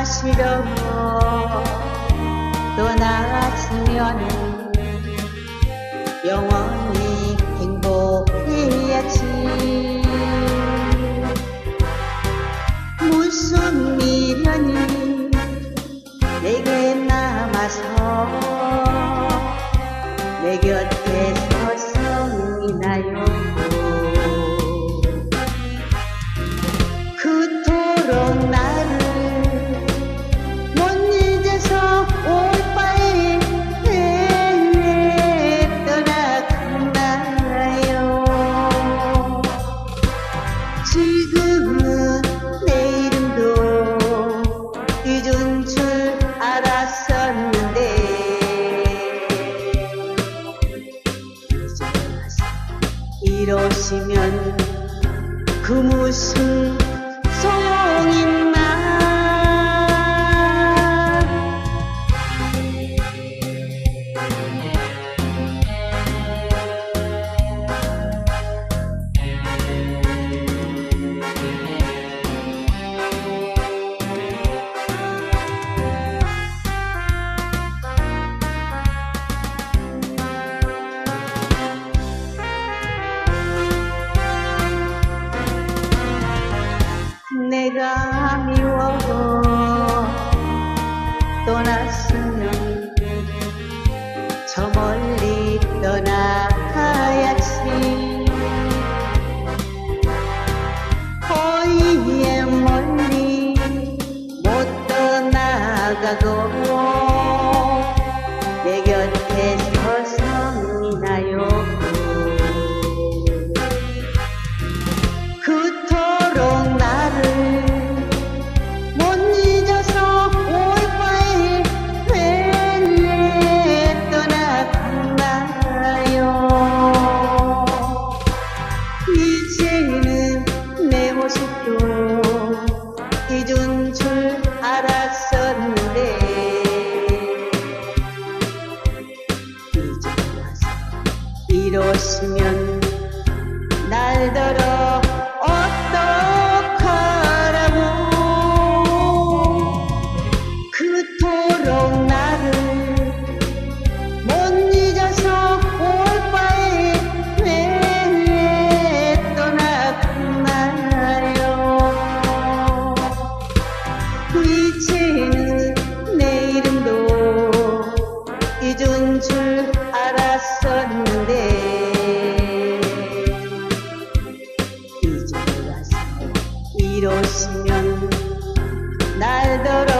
떠나시려 떠났으면 영원 이러시면 그 무슨 소용 있 내가 미워 떠났으면 저 멀리 떠나야지. 거리에 멀리 못 떠나가고 이러시면 날더러 어떡하라고. 그토록 나를 못 잊어서 오빠의 왜 떠나갔나요 이제는 내 이름도 잊은 줄 알았었는데 이러시면 날 더러